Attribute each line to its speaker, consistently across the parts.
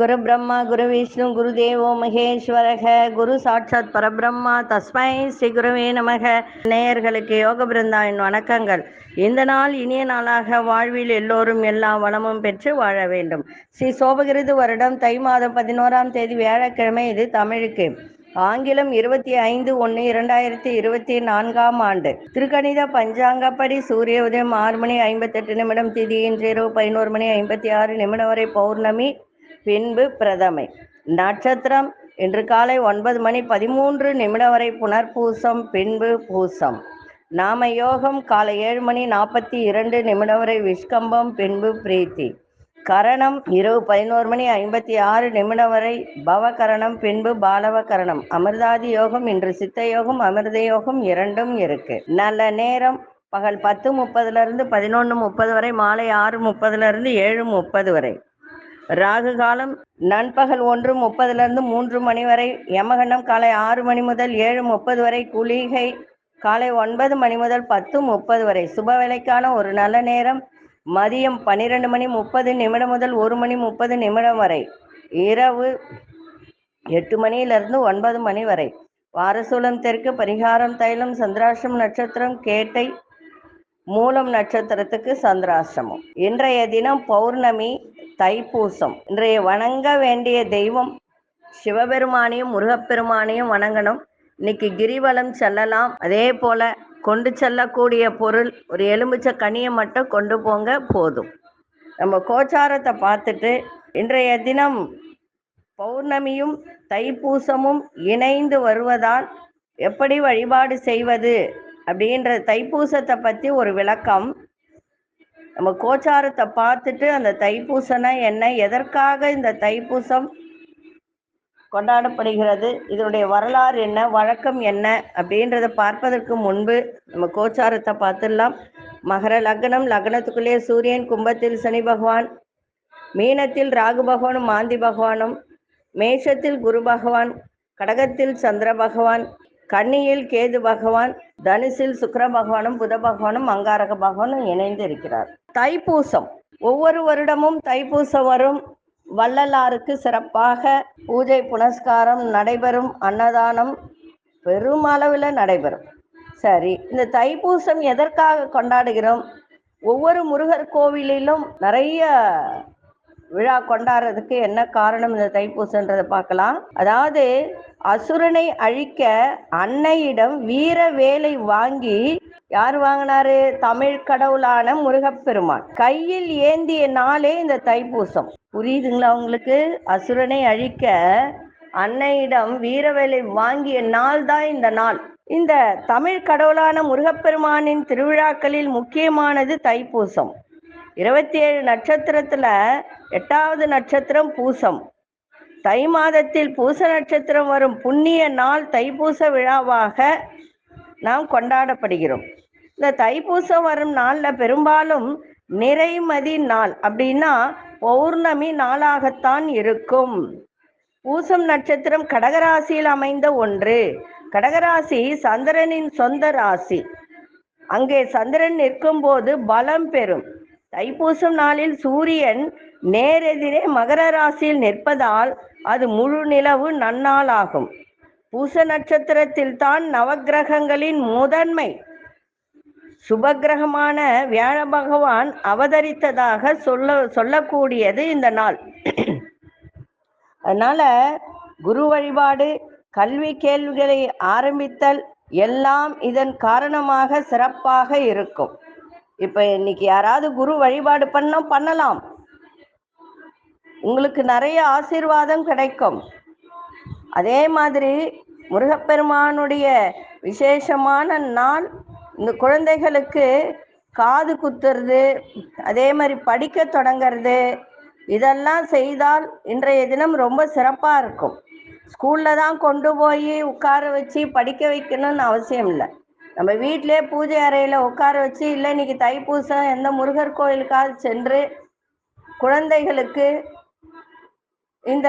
Speaker 1: குரு பிரம்மா குரு விஷ்ணு குரு தேவோ மகேஸ்வரக குரு சாட்சாத் பரபிரம்மா தஸ்மை ஸ்ரீ குருவே நமக. நேயர்களுக்கு யோக பிருந்தாவின் வணக்கங்கள். இந்த நாள் இனிய நாளாக வாழ்வில் எல்லோரும் எல்லா வளமும் பெற்று வாழ வேண்டும். ஸ்ரீ சோபகிருது வருடம் தை மாதம் பதினோராம் தேதி வியாழக்கிழமை இது தமிழுக்கு. ஆங்கிலம் இருபத்தி ஐந்து ஒன்று இரண்டாயிரத்தி இருபத்தி நான்காம் ஆண்டு. திருக்கணித பஞ்சாங்கப்படி சூரிய உதயம் ஆறு மணி ஐம்பத்தெட்டு நிமிடம் திதி இன்று இரவு பதினோரு மணி ஐம்பத்தி ஆறு நிமிடம் வரை பௌர்ணமி பின்பு பிரதமை. நட்சத்திரம் இன்று காலை ஒன்பது மணி பதிமூன்று நிமிடம் வரை புனர்பூசம் பின்பு பூசம். நாம யோகம் காலை ஏழு மணி நாற்பத்தி இரண்டு நிமிடம் வரை விஷ்கம்பம் பின்பு பிரீத்தி. கரணம் இரவு பதினோரு மணி ஐம்பத்தி ஆறு நிமிடம் வரை பவகரணம் பின்பு பாலவ கரணம் அமிர்தாதி யோகம் இன்று சித்த யோகம் அமிர்த யோகம் இரண்டும் இருக்கு. நல்ல நேரம் பகல் பத்து முப்பதுல இருந்து பதினொன்று முப்பது வரை மாலை ஆறு முப்பதுல இருந்து ஏழு முப்பது வரை. ராகு காலம் நண்பகல் ஒன்று முப்பதுல இருந்து மூன்று மணி வரை. யமகண்டம் காலை ஆறு மணி முதல் ஏழு முப்பது வரை. குளிகை காலை ஒன்பது மணி முதல் பத்து முப்பது வரை. சுப வேலைக்கான ஒரு நல்ல நேரம் மதியம் பன்னிரெண்டு மணி முப்பது நிமிடம் முதல் ஒரு மணி முப்பது நிமிடம் வரை. இரவு எட்டு மணியிலிருந்து ஒன்பது மணி வரை. வாரசூலம் தெற்கு பரிகாரம் தைலம் சந்திராஷ்டம் நட்சத்திரம் கேட்டை மூலம் நட்சத்திரத்துக்கு சந்திராஷ்டமம். இன்றைய தினம் பௌர்ணமி தைப்பூசம். இன்றைய வணங்க வேண்டிய தெய்வம் சிவபெருமானையும் முருகப்பெருமானையும் வணங்கணும். இன்னைக்கு கிரிவலம் செல்லலாம். அதே போல கொண்டு செல்லக்கூடிய பொருள் ஒரு எலுமிச்சை கனியை மட்டும் கொண்டு போங்க போதும். நம்ம கோச்சாரத்தை பார்த்துட்டு இன்றைய தினம் பௌர்ணமியும் தைப்பூசமும் இணைந்து வருவதால் எப்படி வழிபாடு செய்வது அப்படின்ற தைப்பூசத்தை பற்றி ஒரு விளக்கம். நம்ம கோச்சாரத்தை பார்த்துட்டு அந்த தைப்பூசனை என்ன எதற்காக இந்த தைப்பூசம் கொண்டாடப்படுகிறது. இதனுடைய வரலாறு என்ன? வழக்கம் என்ன? அப்படின்றத பார்ப்பதற்கு முன்பு நம்ம கோச்சாரத்தை பார்த்துடலாம். மகர லக்னம் லக்னத்துக்குள்ளே சூரியன் கும்பத்தில் சனி பகவான் மீனத்தில் ராகு பகவானும் மாந்தி பகவானும் மேஷத்தில் குரு பகவான் கடகத்தில் சந்திர பகவான் கன்னியில் கேது பகவான் தனுசில் சுக்கர பகவானும் புத பகவானும் அங்காரக பகவானும் இணைந்து இருக்கிறார் தைப்பூசம். ஒவ்வொரு வருடமும் தைப்பூசம் வரும். வள்ளலாருக்கு சிறப்பாக பூஜை புனஸ்காரம் நடைபெறும் அன்னதானம் பெருமளவில் நடைபெறும். சரி இந்த தைப்பூசம் எதற்காக கொண்டாடுகிறோம்? ஒவ்வொரு முருகர் கோவிலிலும் நிறைய விழா கொண்டாடுறதுக்கு என்ன காரணம் இந்த தைப்பூசன்றதை பார்க்கலாம். அதாவது அசுரனை அழிக்க அன்னையிடம் வீர வேலை வாங்கி யார் வாங்கினாரு? தமிழ் கடவுளான முருகப்பெருமான். கையில் ஏந்திய நாளே இந்த தைப்பூசம். புரியுதுங்களா உங்களுக்கு? அசுரனை அழிக்க அன்னையிடம் வீரவேலை வாங்கிய நாள் தான் இந்த நாள். இந்த தமிழ் கடவுளான முருகப்பெருமானின் திருவிழாக்களில் முக்கியமானது தைப்பூசம். இருபத்தி ஏழு நட்சத்திரத்துல எட்டாவது நட்சத்திரம் பூசம். தை மாதத்தில் பூச நட்சத்திரம் வரும் புண்ணிய நாள் தைப்பூச விழாவாக நாம் கொண்டாடப்படுகிறோம். இந்த தைப்பூசம் வரும் நாளில் பெரும்பாலும் நிறைமதி நாள் அப்படின்னா பௌர்ணமி நாளாகத்தான் இருக்கும். பூசம் நட்சத்திரம் கடகராசியில் அமைந்த ஒன்று. கடகராசி சந்திரனின் சொந்த ராசி. அங்கே சந்திரன் நிற்கும் போது பலம் பெறும். தைப்பூசம் நாளில் சூரியன் நேரெதிரே மகர ராசியில் நிற்பதால் அது முழு நிலவு நன்னாள் ஆகும். பூச நட்சத்திரத்தில் தான் நவக்கிரகங்களின் முதன்மை. சுபகிரகமான வியாழ பகவான் அவதரித்ததாக சொல்ல சொல்லக்கூடியது இந்த நாள். அதனால குரு வழிபாடு கல்வி கேள்விகளை ஆரம்பித்தல் எல்லாம் இதன் காரணமாக சிறப்பாக இருக்கும். இப்ப இன்னைக்கு யாராவது குரு வழிபாடு பண்ண பண்ணலாம். உங்களுக்கு நிறைய ஆசீர்வாதம் கிடைக்கும். அதே மாதிரி முருகப்பெருமானுடைய விசேஷமான நாள் இந்த குழந்தைகளுக்கு காது குத்துறது அதே மாதிரி படிக்க தொடங்கிறது இதெல்லாம் செய்தால் இன்றைய தினம் ரொம்ப சிறப்பாக இருக்கும். ஸ்கூலில் தான் கொண்டு போய் உட்கார வச்சு படிக்க வைக்கணும்னு அவசியம் இல்லை. நம்ம வீட்டிலே பூஜை அறையில் உட்கார வச்சு இல்லை இன்னைக்கு தைப்பூசம் எந்த முருகர் கோயிலுக்காவது சென்று குழந்தைகளுக்கு இந்த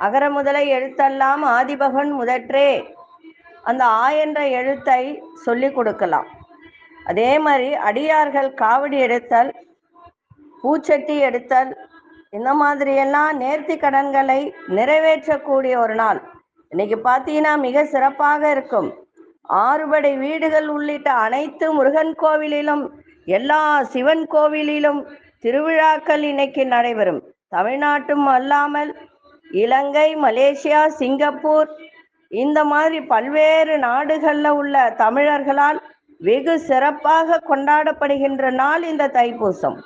Speaker 1: அகர முதலை எழுத்தெல்லாம் ஆதிபகன் முதற்றே அந்த ஆ என்ற எழுத்தை சொல்லி கொடுக்கலாம். அதே மாதிரி அடியார்கள் காவடி எடுத்தல் பூச்சட்டி எடுத்தல் இந்த மாதிரியெல்லாம் நேர்த்தி கடன்களை நிறைவேற்றக்கூடிய ஒரு நாள். இன்னைக்கு பார்த்தீங்கன்னா மிக சிறப்பாக இருக்கும். ஆறுபடை வீடுகள் உள்ளிட்ட அனைத்து முருகன் கோவிலிலும் எல்லா சிவன் கோவிலிலும் திருவிழாக்கள் இன்னைக்கு நடைபெறும். தமிழ்நாட்டும் அல்லாமல் இலங்கை மலேசியா சிங்கப்பூர் இந்த மாதிரி பல்வேறு நாடுகளில் உள்ள தமிழர்களால் வெகு சிறப்பாக கொண்டாடப்படுகின்ற நாள் இந்த தைப்பூசம்.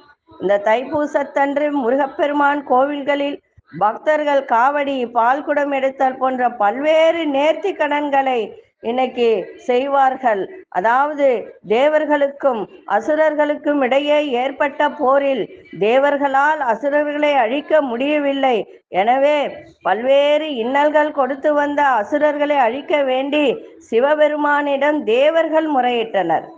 Speaker 1: இந்த தைப்பூசத்தன்று முருகப்பெருமான் கோவில்களில் பக்தர்கள் காவடி பால்குடம் எடுத்தல் போன்ற பல்வேறு நேர்த்தி கடன்களை இன்னைக்கு செய்வார்கள். அதாவது தேவர்களுக்கும் அசுரர்களுக்கும் இடையே ஏற்பட்ட போரில் தேவர்களால் அசுரர்களை அழிக்க முடியவில்லை. எனவே பல்வேறு இன்னல்கள் கொடுத்து வந்த அசுரர்களை அழிக்க வேண்டி சிவபெருமானிடம் தேவர்கள் முறையிட்டனர்.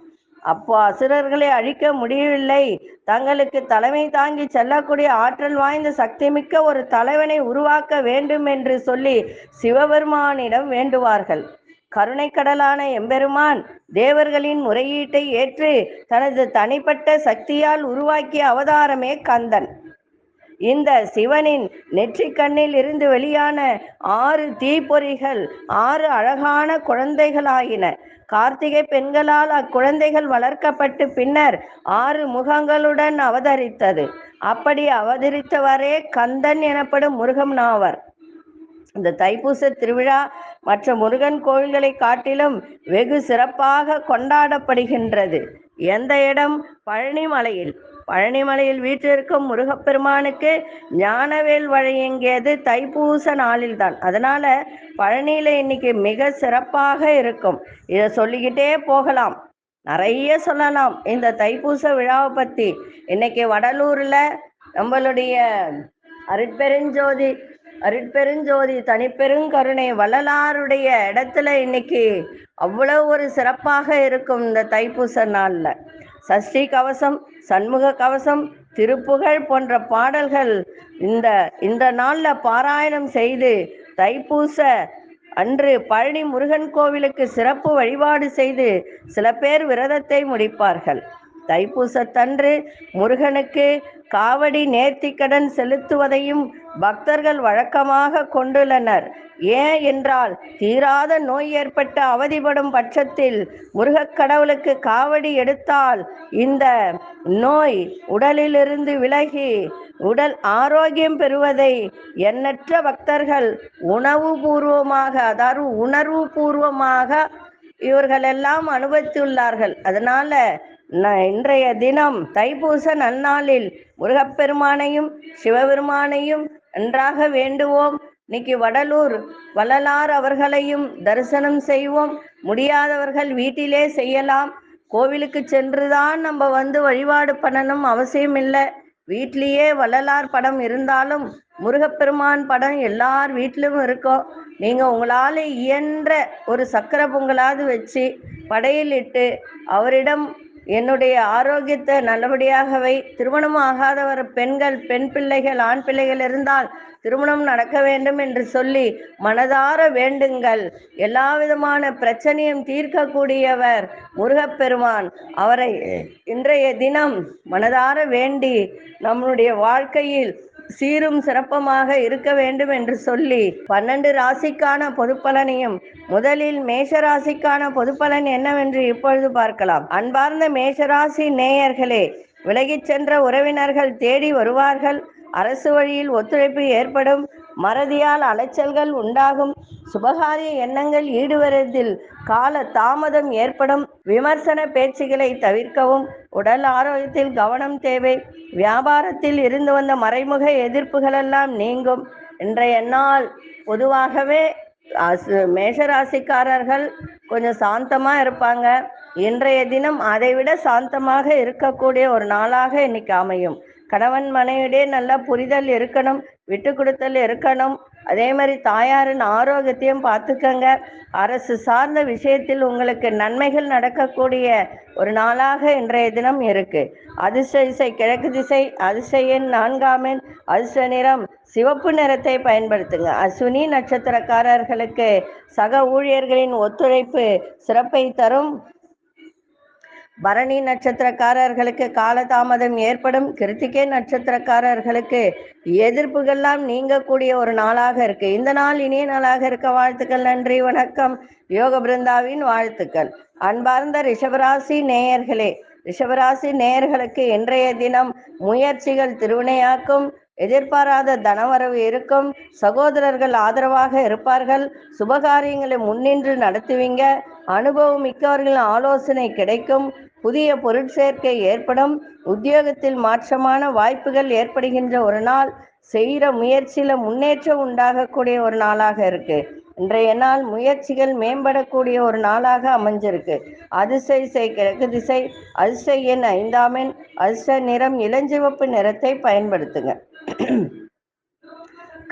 Speaker 1: அப்போ அசுரர்களை அழிக்க முடியவில்லை. தங்களுக்கு தலைமை தாங்கி செல்லக்கூடிய ஆற்றல் வாய்ந்த சக்தி மிக்க ஒரு தலைவனை உருவாக்க வேண்டும் என்று சொல்லி சிவபெருமானிடம் வேண்டுவார்கள். கருணைக்கடலான எம்பெருமான் தேவர்களின் முறையீட்டை ஏற்று தனது தனிப்பட்ட சக்தியால் உருவாக்கிய அவதாரமே கந்தன். இந்த சிவனின் நெற்றிக்கண்ணில் இருந்து வெளியான ஆறு தீப்பொறிகள் ஆறு அழகான குழந்தைகளாயின. கார்த்திகை பெண்களால் அக்குழந்தைகள் வளர்க்கப்பட்டு பின்னர் ஆறு முகங்களுடன் அவதரித்தது. அப்படி அவதரித்தவரே கந்தன் எனப்படும் முருகம் நாவர் இந்த தைப்பூச திருவிழா மற்ற முருகன் கோவில்களை காட்டிலும் வெகு சிறப்பாக கொண்டாடப்படுகின்றது. எந்த இடம்? பழனிமலையில். பழனிமலையில் வீற்றிருக்கும் முருகப்பெருமானுக்கு ஞானவேல் வழங்கியது தைப்பூச நாளில்தான். அதனால பழனியில இன்னைக்கு மிக சிறப்பாக இருக்கும். இதை சொல்லிக்கிட்டே போகலாம். நிறைய சொல்லலாம். இந்த தைப்பூச விழாவை பத்தி. இன்னைக்கு வடலூர்ல நம்மளுடைய அருட்பெருஞ்சோதி அருட்பெருஞ்சோதி தனிப்பெருங்கருணை வள்ளலாருடைய இடத்துல இன்னைக்கு அவ்வளவு ஒரு சிறப்பாக இருக்கும் இந்த தைப்பூச நாளில். சஷ்டி கவசம் சண்முக கவசம் திருப்புகழ் போன்ற பாடல்கள் இந்த இந்த நாளில் பாராயணம் செய்து தைப்பூச அன்று பழனி முருகன் கோவிலுக்கு சிறப்பு வழிபாடு செய்து சில பேர் விரதத்தை முடிப்பார்கள். தைப்பூசத்தன்று முருகனுக்கு காவடி நேர்த்திக்கடன் செலுத்துவதையும் பக்தர்கள் வழக்கமாக கொண்டுள்ளனர். ஏன் என்றால் தீராத நோய் ஏற்பட்டு அவதிப்படும் பட்சத்தில் முருகக் கடவுளுக்கு காவடி எடுத்தால் இந்த நோய் உடலிலிருந்து விலகி உடல் ஆரோக்கியம் பெறுவதை எண்ணற்ற பக்தர்கள் உணவு பூர்வமாக அதாவது உணர்வு பூர்வமாக இவர்களெல்லாம் அனுபவித்துள்ளார்கள். அதனால இன்றைய தினம் தைப்பூச நன்னாளில் முருகப்பெருமானையும் சிவபெருமானையும் நன்றாக வேண்டுவோம். இன்னைக்கு வடலூர் வள்ளலார் அவர்களையும் தரிசனம் செய்வோம். முடியாதவர்கள் வீட்டிலே செய்யலாம். கோவிலுக்கு சென்றுதான் நம்ம வந்து வழிபாடு பண்ணணும் அவசியம் இல்லை வீட்லேயே வள்ளலார் படம் இருந்தாலும் முருகப்பெருமான் படம் எல்லார் வீட்டிலும் இருக்கும். நீங்கள் உங்களால் இயன்ற ஒரு சக்கர பொங்கலாவது வச்சு படையிலிட்டு அவரிடம் என்னுடைய ஆரோக்கியத்தை நல்லபடியாக வை திருமணம் ஆகாதவர் பெண்கள் பெண் பிள்ளைகள் ஆண் பிள்ளைகள் இருந்தால் திருமணம் நடக்க வேண்டும் என்று சொல்லி மனதார வேண்டுங்கள். எல்லா விதமான பிரச்சனையும் தீர்க்கக்கூடியவர் முருகப்பெருமான். அவரை இன்றைய தினம் மனதார வேண்டி நம்முடைய வாழ்க்கையில் சீரும் சிறப்பமாக இருக்க வேண்டும் என்று சொல்லி பன்னெண்டு ராசிக்கான பொதுப்பலனையும் முதலில் மேஷ ராசிக்கான பொதுப்பலன் என்னவென்று இப்பொழுது பார்க்கலாம். அன்பார்ந்த மேஷராசி நேயர்களே விலகிச் சென்ற உறவினர்கள் தேடி வருவார்கள். அரசு வழியில் ஒத்துழைப்பு ஏற்படும். மறதியால் அலைச்சல்கள் உண்டாகும். சுபகாரிய எண்ணங்கள் ஈடுவரதில் கால தாமதம் ஏற்படும். விமர்சன பேச்சுகளை தவிர்க்கவும் உடல் ஆரோக்கியத்தில் கவனம் தேவை. வியாபாரத்தில் இருந்து வந்த மறைமுக எதிர்ப்புகளெல்லாம் நீங்கும். இன்றைய நாள் பொதுவாகவே அசு- மேஷராசிக்காரர்கள் கொஞ்சம் சாந்தமா இருப்பாங்க. இன்றைய தினம் அதைவிட சாந்தமாக இருக்கக்கூடிய ஒரு நாளாக இன்னைக்கு அமையும். கணவன் மனைவிடையே நல்ல புரிதல் இருக்கணும் விட்டு கொடுத்தல் இருக்கணும். அதே மாதிரி தாயாரின் ஆரோக்கியத்தையும் பார்த்துக்கங்க. அரசு சார்ந்த விஷயத்தில் உங்களுக்கு நன்மைகள் நடக்கக்கூடிய ஒரு நாளாக இன்றைய தினம் இருக்கு. அதிர்ஷ்ட திசை கிழக்கு திசை அதிர்ஷ்ட எண் நான்காம் அதிர்ஷ்ட நிறம் சிவப்பு நிறத்தை பயன்படுத்துங்க. அஸ்வினி நட்சத்திரக்காரர்களுக்கு சக ஊழியர்களின் ஒத்துழைப்பு சிறப்பை தரும். பரணி நட்சத்திரக்காரர்களுக்கு காலதாமதம் ஏற்படும். கிருத்திகே நட்சத்திரக்காரர்களுக்கு எதிர்ப்புகள்லாம் நீங்கக்கூடிய ஒரு நாளாக இருக்கு. இந்த நாள் இனிய நாளாக இருக்க வாழ்த்துக்கள் நன்றி வணக்கம். யோக பிருந்தாவின் வாழ்த்துக்கள். அன்பார்ந்த ரிஷபராசி நேயர்களே ரிஷபராசி நேயர்களுக்கு இன்றைய தினம் முயற்சிகள் திருவினையாக்கும். எதிர்பாராத தனவரவு இருக்கும். சகோதரர்கள் ஆதரவாக இருப்பார்கள். சுபகாரியங்களை முன்னின்று நடத்துவீங்க. அனுபவம் மிக்கவர்களின் ஆலோசனை கிடைக்கும். புதிய பொருட்சேர்க்கை ஏற்படும். உத்தியோகத்தில் மாற்றமான வாய்ப்புகள் ஏற்படுகின்ற ஒரு நாள். செய்கிற முயற்சியில முன்னேற்றம் உண்டாகக்கூடிய ஒரு நாளாக இருக்கு. இன்றைய நாள் முயற்சிகள் மேம்படக்கூடிய ஒரு நாளாக அமைஞ்சிருக்கு. அதிசை செய் கிழக்கு திசை அதிசை எண் ஐந்தாம் எண் அதிர்ஷ்ட நிறம் இளஞ்சிவப்பு நிறத்தை பயன்படுத்துங்க.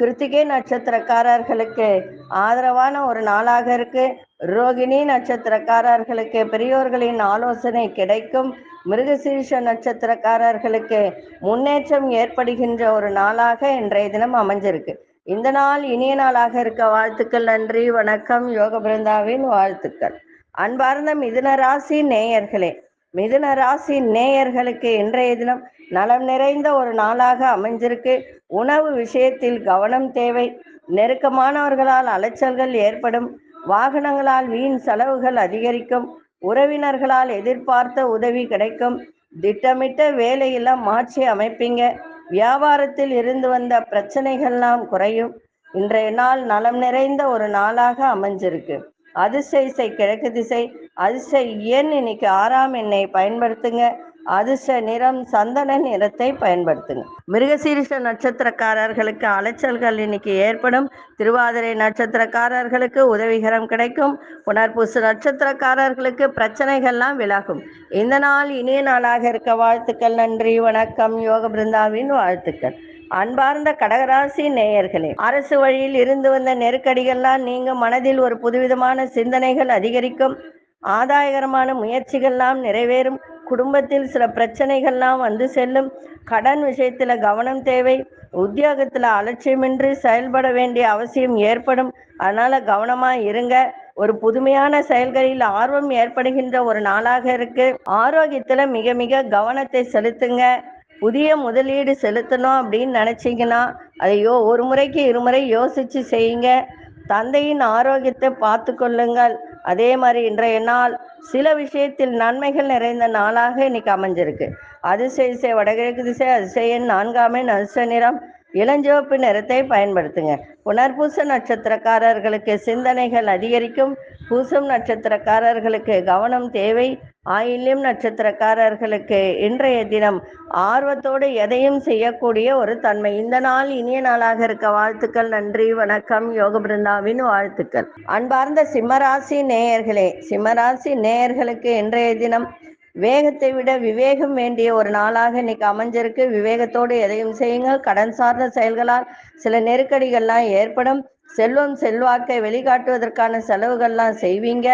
Speaker 1: கிருத்திகை நட்சத்திரக்காரர்களுக்கு ஆதரவான ஒரு நாளாக இருக்கு. ரோகிணி நட்சத்திரக்காரர்களுக்கு பெரியோர்களின் ஆலோசனை கிடைக்கும். மிருகசீர்ஷ நட்சத்திரக்காரர்களுக்கு முன்னேற்றம் ஏற்படுகின்ற ஒரு நாளாக இன்றைய தினம் அமைஞ்சிருக்கு. இந்த நாள் இனிய நாளாக இருக்க வாழ்த்துக்கள் நன்றி வணக்கம் யோக பிருந்தாவின் வாழ்த்துக்கள். அன்பார்ந்த மிதுன ராசி நேயர்களே மிதுன ராசி நேயர்களுக்கு இன்றைய தினம் நலம் நிறைந்த ஒரு நாளாக அமைஞ்சிருக்கு. உணவு விஷயத்தில் கவனம் தேவை. நெருக்கமானவர்களால் அலைச்சல்கள் ஏற்படும். வாகனங்களால் வீண் செலவுகள் அதிகரிக்கும். உறவினர்களால் எதிர்பார்த்த உதவி கிடைக்கும். திட்டமிட்ட வேலையெல்லாம் மாற்றி அமைப்பீங்க. வியாபாரத்தில் இருந்து வந்த பிரச்சனைகள்லாம் குறையும். இன்றைய நாள் நலம் நிறைந்த ஒரு நாளாக அமைஞ்சிருக்கு. அதிர்ஷ்ட இசை கிழக்கு திசை அதிர்ஷ்ட எண் இன்னைக்கு ஆறாம் எண்ணை பயன்படுத்துங்க. அதிர்ஷ்ட நிறம் சந்தன நிறத்தை பயன்படுத்துங்க. மிருகசீரிஷ நட்சத்திரக்காரர்களுக்கு அலைச்சல்கள் இன்னைக்கு ஏற்படும். திருவாதிரை நட்சத்திரக்காரர்களுக்கு உதவிகரம் கிடைக்கும். புனர்பூச நட்சத்திரக்காரர்களுக்கு பிரச்சனைகள்லாம் விலகும். இந்த நாள் இனிய நாளாக இருக்க வாழ்த்துக்கள் நன்றி வணக்கம். யோக பிருந்தாவின் வாழ்த்துக்கள். அன்பார்ந்த கடகராசி நேயர்களே அரசு வழியில் இருந்து வந்த நெருக்கடிகள்லாம் நீங்க மனதில் ஒரு புதுவிதமான சிந்தனைகள் அதிகரிக்கும். ஆதாயகரமான முயற்சிகள்லாம் நிறைவேறும். குடும்பத்தில் சில பிரச்சனைகள்லாம் வந்து செல்லும். கடன் விஷயத்துல கவனம் தேவை. உத்தியோகத்துல அலட்சியமின்றி செயல்பட வேண்டிய அவசியம் ஏற்படும். அதனால கவனமா இருங்க. ஒரு புதுமையான செயல்களில் ஆர்வம் ஏற்படுகின்ற ஒரு நாளாக இருக்கு. ஆரோக்கியத்துல மிக மிக கவனத்தை செலுத்துங்க. புதிய முதலீடு செலுத்தணும் அப்படின்னு நினைச்சீங்கன்னா அதையோ ஒரு முறைக்கு இருமுறை யோசிச்சு செய்யுங்க. தந்தையின் ஆரோக்கியத்தை பார்த்து கொள்ளுங்கள். அதே மாதிரி இன்றைய நாள் சில விஷயத்தில் நன்மைகள் நிறைந்த நாளாக இன்னைக்கு அமைஞ்சிருக்கு. அதிசய திசை வடகிழக்கு திசை அதிசயன் நான்காமே நரிச நிறம் இளஞ்சிவப்பு நிறத்தை பயன்படுத்துங்க. புனர்பூச நட்சத்திரக்காரர்களுக்கு சிந்தனைகள் அதிகரிக்கும். பூசம் நட்சத்திரக்காரர்களுக்கு கவனம் தேவை. ஆயில்யம் நட்சத்திரக்காரர்களுக்கு இன்றைய தினம் ஆர்வத்தோடு எதையும் செய்யக்கூடிய ஒரு தன்மை. இந்த நாள் இனிய நாளாக இருக்க வாழ்த்துக்கள் நன்றி வணக்கம். யோக பிருந்தாவின் வாழ்த்துக்கள். அன்பார்ந்த சிம்மராசி நேயர்களே சிம்மராசி நேயர்களுக்கு இன்றைய தினம் வேகத்தை விட விவேகம் வேண்டிய ஒரு நாளாக இன்னைக்கு அமைஞ்சிருக்கு. விவேகத்தோடு எதையும் செய்யுங்கள். கடன் சார்ந்த செயல்களால் சில நெருக்கடிகள்லாம் ஏற்படும். செல்வம் செல்வாக்கை வெளிக்காட்டுவதற்கான செலவுகள்லாம் செய்வீங்க.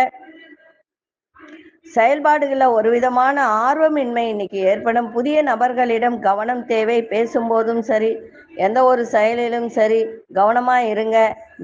Speaker 1: செயல்பாடுகளில் ஒரு விதமான ஆர்வமின்மை இன்னைக்கு ஏற்படும். புதிய நபர்களிடம் கவனம் தேவை பேசும்போதும் சரி எந்த ஒரு செயலிலும் சரி கவனமா இருங்க.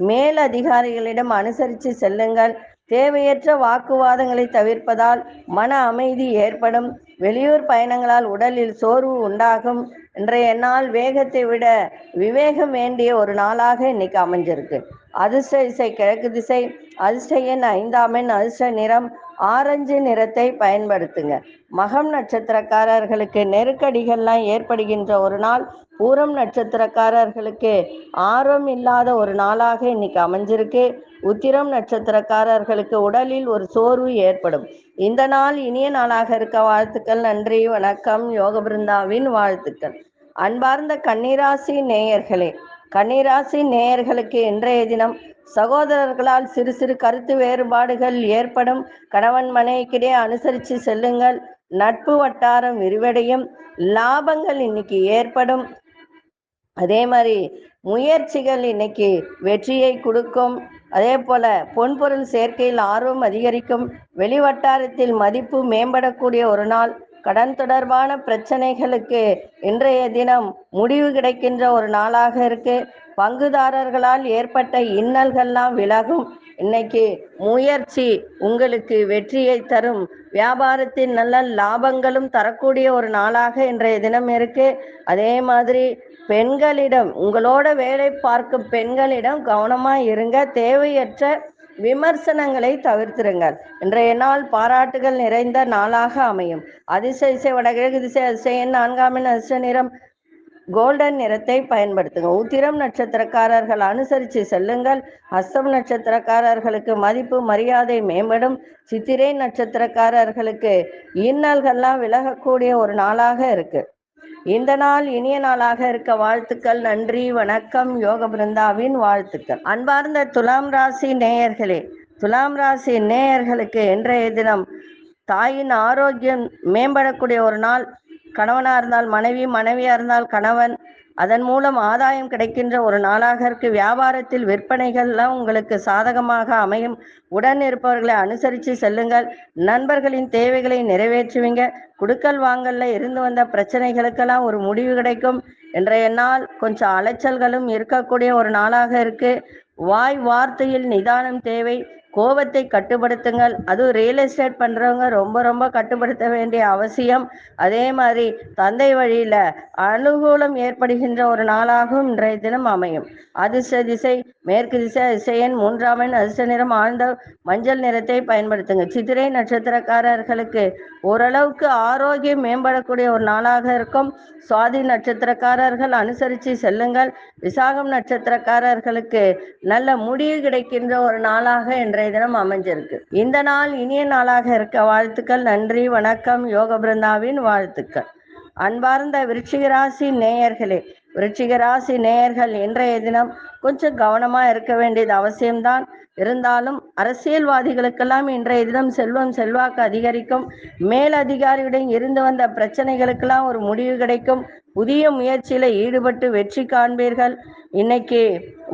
Speaker 1: மேல் அதிகாரிகளிடம் அனுசரித்து செல்லுங்கள். தேவையற்ற வாக்குவாதங்களை தவிர்ப்பதால் மன அமைதி ஏற்படும். வெளியூர் பயணங்களால் உடலில் சோர்வு உண்டாகும். இன்றைய நாள் வேகத்தை விட விவேகம் வேண்டிய ஒரு நாளாக இன்னைக்கு அமைஞ்சிருக்கு. அதிர்ஷ்ட இசை கிழக்கு திசை அதிர்ஷ்ட எண் ஐந்தாம் எண் அதிர்ஷ்ட நிறம் ஆரஞ்சு நிறத்தை பயன்படுத்துங்க. மகம் நட்சத்திரக்காரர்களுக்கு நெருக்கடிகள்லாம் ஏற்படுகின்ற ஒரு நாள் பூரம் நட்சத்திரக்காரர்களுக்கு ஆர்வம் இல்லாத ஒரு நாளாக இன்னைக்கு அமைஞ்சிருக்கு. உத்திரம் நட்சத்திரக்காரர்களுக்கு உடலில் ஒரு சோர்வு ஏற்படும். இந்த நாள் இனிய நாளாக இருக்க வாழ்த்துக்கள் நன்றி வணக்கம் யோக பிருந்தாவின் வாழ்த்துக்கள். அன்பார்ந்த கன்னிராசி நேயர்களே கன்னிராசி நேயர்களுக்கு இன்றைய தினம் சகோதரர்களால் சிறு சிறு கருத்து வேறுபாடுகள் ஏற்படும். கணவன் மனைவிக்கிடையே அனுசரித்து செல்லுங்கள். நட்பு வட்டாரம் விரிவடையும். லாபங்கள் இன்னைக்கு ஏற்படும். அதே மாதிரி முயற்சிகள் இன்னைக்கு வெற்றியை கொடுக்கும். அதே போல பொன்பொருள் சேர்க்கையில் ஆர்வம் அதிகரிக்கும். வெளிவட்டாரத்தில் மதிப்பு மேம்படக்கூடிய ஒரு நாள். கடன் தொடர்பான பிரச்சனைகளுக்கு இன்றைய தினம் முடிவு கிடைக்கின்ற ஒரு நாளாக இருக்கு. பங்குதாரர்களால் ஏற்பட்ட இன்னல்கள்லாம் விலகும். இன்னைக்கு முயற்சி உங்களுக்கு வெற்றியை தரும். வியாபாரத்தின் நல்ல லாபங்களும் தரக்கூடிய ஒரு நாளாக இன்றைய தினம் இருக்கு. அதே மாதிரி பெண்களிடம் உங்களோட வேலை பார்க்கும் பெண்களிடம் கவனமா இருங்க. தேவையற்ற விமர்சனங்களை தவிர்த்திருங்கள். இன்றைய நாள் பாராட்டுகள் நிறைந்த நாளாக அமையும். அதிசய இசை வடகிழக்கு திசை அதிசயன் நான்காம் அதிர்ஷ்ட நிறம் கோல்டன் நிறத்தை பயன்படுத்துங்க உத்திரம் நட்சத்திரக்காரர்கள் அனுசரித்து செல்லுங்கள். அஸ்தம் நட்சத்திரக்காரர்களுக்கு மதிப்பு மரியாதை மேம்படும். சித்திரை நட்சத்திரக்காரர்களுக்கு இன்னல்கள்லாம் விலகக்கூடிய ஒரு நாளாக இருக்குது இந்த நாள் இனிய நாளாக இருக்க வாழ்த்துக்கள் நன்றி வணக்கம் யோக பிருந்தாவின் வாழ்த்துக்கள். அன்பார்ந்த துலாம் ராசி நேயர்களே துலாம் ராசி நேயர்களுக்கு இன்றைய தினம் தாயின் ஆரோக்கியம் மேம்படக்கூடிய ஒரு நாள். கணவனாக இருந்தால் மனைவி மனைவியாக இருந்தால் கணவன் அதன் மூலம் ஆதாயம் கிடைக்கின்ற ஒரு நாளாக இருக்கு வியாபாரத்தில் விற்பனைகள்லாம் உங்களுக்கு சாதகமாக அமையும். உடன் இருப்பவர்களை அனுசரித்து செல்லுங்கள். நண்பர்களின் தேவைகளை நிறைவேற்றுவீங்க. குடுக்கல் வாங்கல்ல இருந்து வந்த பிரச்சனைகளுக்கெல்லாம் ஒரு முடிவு கிடைக்கும். இன்றைய நாள் கொஞ்சம் அலைச்சல்களும் இருக்கக்கூடிய ஒரு நாளாக இருக்கு. வாய் வார்த்தையில் நிதானம் தேவை. கோபத்தை கட்டுப்படுத்துங்கள். அதுவும் ரியல் எஸ்டேட் பண்றவங்க ரொம்ப ரொம்ப கட்டுப்படுத்த வேண்டிய அவசியம். அதே மாதிரி தந்தை வழியில அனுகூலம் ஏற்படுகின்ற ஒரு நாளாகவும் இன்றைய தினம் அமையும். அதிர்ஷ்ட திசை மேற்கு திசை அதிசயன் மூன்றாம் அதிர்ஷ்ட நிறம் ஆழ்ந்த மஞ்சள் நிறத்தை பயன்படுத்துங்க சித்திரை நட்சத்திரக்காரர்களுக்கு ஓரளவுக்கு ஆரோக்கியம் மேம்படக்கூடிய ஒரு நாளாக இருக்கும். சுவாதி நட்சத்திரக்காரர்கள் அனுசரித்து செல்லுங்கள். விசாகம் நட்சத்திரக்காரர்களுக்கு நல்ல முடிவு கிடைக்கின்ற ஒரு நாளாக இன்றைய தினம் அமைஞ்சிருக்கு. இந்த நாள் இனிய நாளாக இருக்க வாழ்த்துக்கள் நன்றி வணக்கம் யோக பிருந்தாவின் வாழ்த்துக்கள். அன்பார்ந்த விருச்சிகராசி நேயர்களே விருச்சிகராசி நேயர்கள் இன்றைய தினம் கொஞ்சம் கவனமா இருக்க வேண்டியது அவசியம்தான். இருந்தாலும் அரசியல்வாதிகளுக்கெல்லாம் இன்றைய தினம் செல்வம் செல்வாக்கு அதிகரிக்கும். மேல் அதிகாரியுடன் இருந்து வந்த பிரச்சனைகளுக்கெல்லாம் ஒரு முடிவு கிடைக்கும். புதிய முயற்சியில ஈடுபட்டு வெற்றி காண்பீர்கள். இன்னைக்கு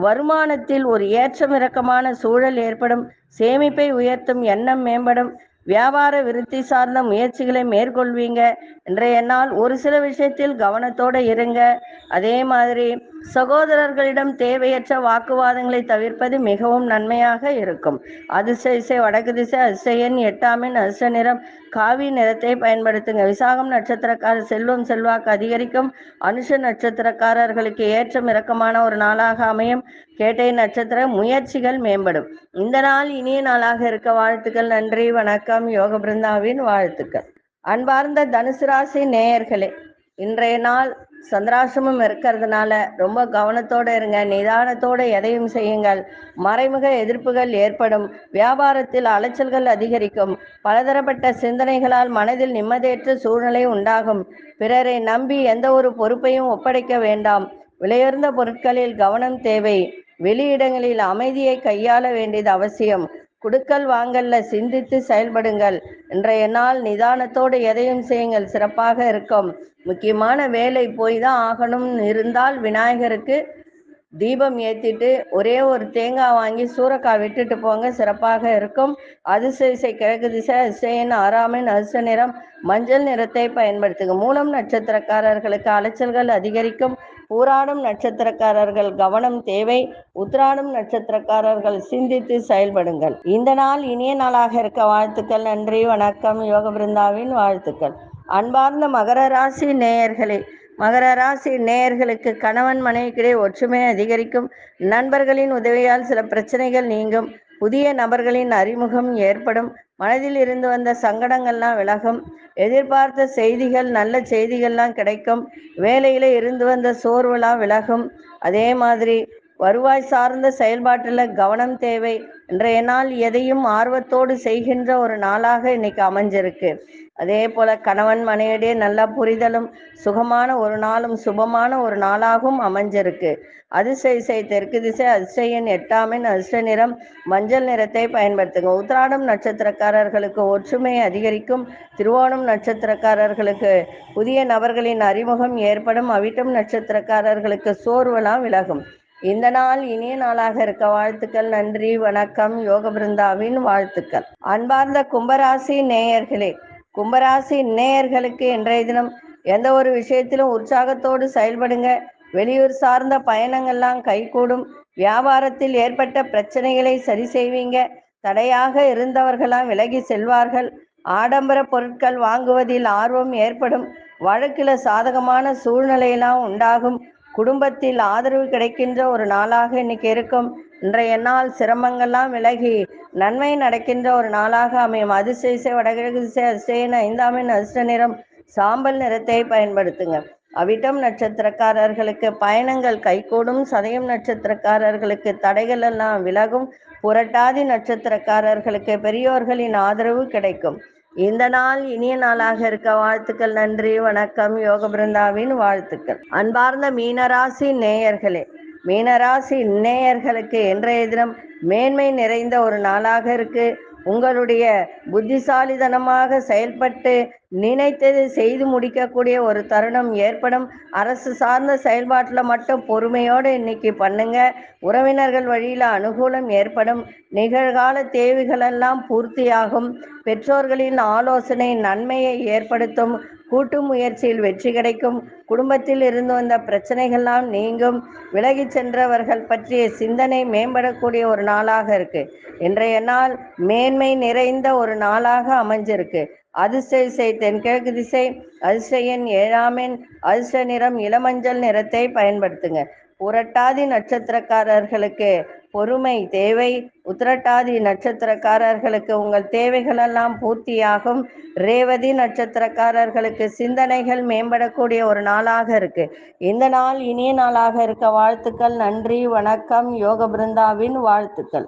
Speaker 1: வருமானத்தில் ஒரு ஏற்றம் இறக்கமான சூழல் ஏற்படும். சேமிப்பை உயர்த்தும் எண்ணம் மேம்படும். வியாபார விருத்தி சார்ந்த முயற்சிகளை மேற்கொள்வீங்க இன்றைய நாள் ஒரு சில விஷயத்தில் கவனத்தோடு இருங்க. அதே மாதிரி சகோதரர்களிடம் தேவையற்ற வாக்குவாதங்களை தவிர்ப்பது மிகவும் நன்மையாக இருக்கும். அதிர்ஷ்ட இசை வடக்கு திசை அதிசயன் எட்டாமின் அதிர்ஷ்ட நிறம் காவி நிறத்தை பயன்படுத்துங்க. விசாகம் நட்சத்திரக்கார செல்வம் செல்வாக்கு அதிகரிக்கும். அனுஷ நட்சத்திரக்காரர்களுக்கு ஏற்றம் இறக்கமான ஒரு நாளாக அமையும். கேட்டை நட்சத்திர முயற்சிகள் மேம்படும். இந்த நாள் இனிய நாளாக இருக்க வாழ்த்துக்கள். நன்றி. வணக்கம். யோக பிருந்தாவின் வாழ்த்துக்கள். அன்பார்ந்த தனுசு ராசி நேயர்களே இன்றைய நாள் சந்திராசிரமம் இருக்கிறதுனால ரொம்ப கவனத்தோட இருங்க நிதானத்தோட எதையும் செய்யுங்கள். மறைமுக எதிர்ப்புகள் ஏற்படும் வியாபாரத்தில் அலைச்சல்கள் அதிகரிக்கும் பலதரப்பட்ட சிந்தனைகளால் மனதில் நிம்மதியற்ற சூழ்நிலை உண்டாகும். பிறரை நம்பி எந்த ஒரு பொறுப்பையும் ஒப்படைக்க வேண்டாம். விலையுயர்ந்த பொருட்களில் கவனம் தேவை. வெளியிடங்களில் அமைதியை கையாள வேண்டியது அவசியம். குடுக்கல் வாங்கல்ல சிந்தித்து செயல்படுங்கள். இன்றைய நாள் நிதானத்தோடு எதையும் செய்யுங்கள். சிறப்பாக இருக்கும். முக்கியமான வேலை போய் தான் ஆகணும்னு இருந்தால் விநாயகருக்கு தீபம் ஏத்திட்டு ஒரே ஒரு தேங்காய் வாங்கி சூறக்காய் விட்டுட்டு போங்க. சிறப்பாக இருக்கும். அதிர்ஷ்ட கிழக்கு திசை அதிசயன் ஆறாமின் அரிச நிறம் மஞ்சள் நிறத்தை பயன்படுத்துங்க. மூலம் நட்சத்திரக்காரர்களுக்கு அலைச்சல்கள் அதிகரிக்கும். பூராடும் நட்சத்திரக்காரர்கள் கவனம் தேவை. உத்ராடும் நட்சத்திரக்காரர்கள் சிந்தித்து செயல்படுங்கள். இந்த நாள் இனிய நாளாக இருக்க வாழ்த்துக்கள் நன்றி வணக்கம். யோக பிருந்தாவின் வாழ்த்துக்கள். அன்பார்ந்த மகர ராசி நேயர்களே மகர ராசி நேயர்களுக்கு கணவன் மனைவிக்கிடையே ஒற்றுமை அதிகரிக்கும். நண்பர்களின் உதவியால் சில பிரச்சனைகள் நீங்கும். புதிய நபர்களின் அறிமுகம் ஏற்படும். மனதில் இருந்து வந்த சங்கடங்கள்லாம் விலகும். எதிர்பார்த்த செய்திகள் நல்ல செய்திகள்லாம் கிடைக்கும். வேலையில இருந்து வந்த சோர்வெல்லாம் விலகும். அதே மாதிரி வருவாய் சார்ந்த செயல்பாட்டில் கவனம் தேவை இன்றைய நாள் எதையும் ஆர்வத்தோடு செய்கின்ற ஒரு நாளாக இன்னைக்கு அமைஞ்சிருக்கு. அதே போல கணவன் மனையிடையே நல்ல புரிதலும் சுகமான ஒரு நாளும் சுபமான ஒரு நாளாகவும் அமைஞ்சிருக்கு. அதிசய செய் தெற்கு திசை அதிசயன் எட்டாமின் அதிர்ஷ்ட நிறம் மஞ்சள் நிறத்தை பயன்படுத்துங்க. உத்திராடம் நட்சத்திரக்காரர்களுக்கு ஒற்றுமை அதிகரிக்கும். திருவோணம் நட்சத்திரக்காரர்களுக்கு புதிய நபர்களின் அறிமுகம் ஏற்படும். அவிட்டம் நட்சத்திரக்காரர்களுக்கு சோர்வெல்லாம் விலகும். இந்த நாள் இனிய நாளாக இருக்க வாழ்த்துக்கள் நன்றி வணக்கம் யோக பிருந்தாவின் வாழ்த்துக்கள். அன்பார்ந்த கும்பராசி நேயர்களே கும்பராசி நேயர்களுக்கு இன்றைய தினம் எந்த ஒரு விஷயத்திலும் உற்சாகத்தோடு செயல்படுங்க. வெளியூர் சார்ந்த பயணங்கள்லாம் கைகூடும். வியாபாரத்தில் ஏற்பட்ட பிரச்சனைகளை சரி செய்வீங்க. தடையாக இருந்தவர்களாம் விலகி செல்வார்கள். ஆடம்பர பொருட்கள் வாங்குவதில் ஆர்வம் ஏற்படும். வழக்கில் சாதகமான சூழ்நிலையெல்லாம் உண்டாகும். குடும்பத்தில் ஆதரவு கிடைக்கின்ற ஒரு நாளாக இன்னைக்கு இருக்கும். இன்றைய நாள் சிரமங்கள்லாம் விலகி நன்மை நடக்கின்ற ஒரு நாளாக அமையும். அதிசய வடகிழக்கு திசை அதிசயன ஐந்தாமின் அதிர்ஷ்ட நிறம் சாம்பல் நிறத்தை பயன்படுத்துங்க. அவிட்டம் நட்சத்திரக்காரர்களுக்கு பயணங்கள் கைகூடும். சதயம் நட்சத்திரக்காரர்களுக்கு தடைகள் எல்லாம் விலகும். புரட்டாதி நட்சத்திரக்காரர்களுக்கு பெரியோர்களின் ஆதரவு கிடைக்கும். இந்த நாள் இனிய நாளாக இருக்க வாழ்த்துக்கள் நன்றி வணக்கம் யோக பிருந்தாவின் வாழ்த்துக்கள். அன்பார்ந்த மீனராசி நேயர்களே மீனராசி நேயர்களுக்கு இன்றைய தினம் மேன்மை நிறைந்த ஒரு நாளாக இருக்கு. உங்களுடைய புத்திசாலிதனமாக செயல்பட்டு நினைத்தது செய்து முடிக்கக்கூடிய ஒரு தருணம் ஏற்படும். அரசு சார்ந்த செயல்பாட்டில் மட்டும் பொறுமையோடு இன்னைக்கு பண்ணுங்க. உறவினர்கள் வழியில் அனுகூலம் ஏற்படும். நிகழ்கால தேவைகளெல்லாம் பூர்த்தியாகும். பெற்றோர்களின் ஆலோசனை நன்மையை ஏற்படுத்தும். கூட்டு முயற்சியில் வெற்றி கிடைக்கும். குடும்பத்தில் இருந்து வந்த பிரச்சனைகள்லாம் நீங்கும். விலகி சென்றவர்கள் பற்றிய சிந்தனை மேம்படக்கூடிய ஒரு நாளாக இருக்கு. இன்றைய நாள் மேன்மை நிறைந்த ஒரு நாளாக அமைஞ்சிருக்கு. அதிர்ஷ்ட இசை தென்கிழக்கு திசை அதிர்ஷ்டையின் ஏழாமின் அதிர்ஷ்ட நிறம் இளமஞ்சள் நிறத்தை பயன்படுத்துங்க. புரட்டாதி நட்சத்திரக்காரர்களுக்கு பொறுமை தேவை. உத்திரட்டாதி நட்சத்திரக்காரர்களுக்கு உங்கள் தேவைகளெல்லாம் பூர்த்தியாகும். ரேவதி நட்சத்திரக்காரர்களுக்கு சிந்தனைகள் மேம்படக்கூடிய ஒரு நாளாக இருக்கு. இந்த நாள் இனிய நாளாக இருக்க. வாழ்த்துக்கள் நன்றி வணக்கம். யோக பிருந்தாவின் வாழ்த்துக்கள்.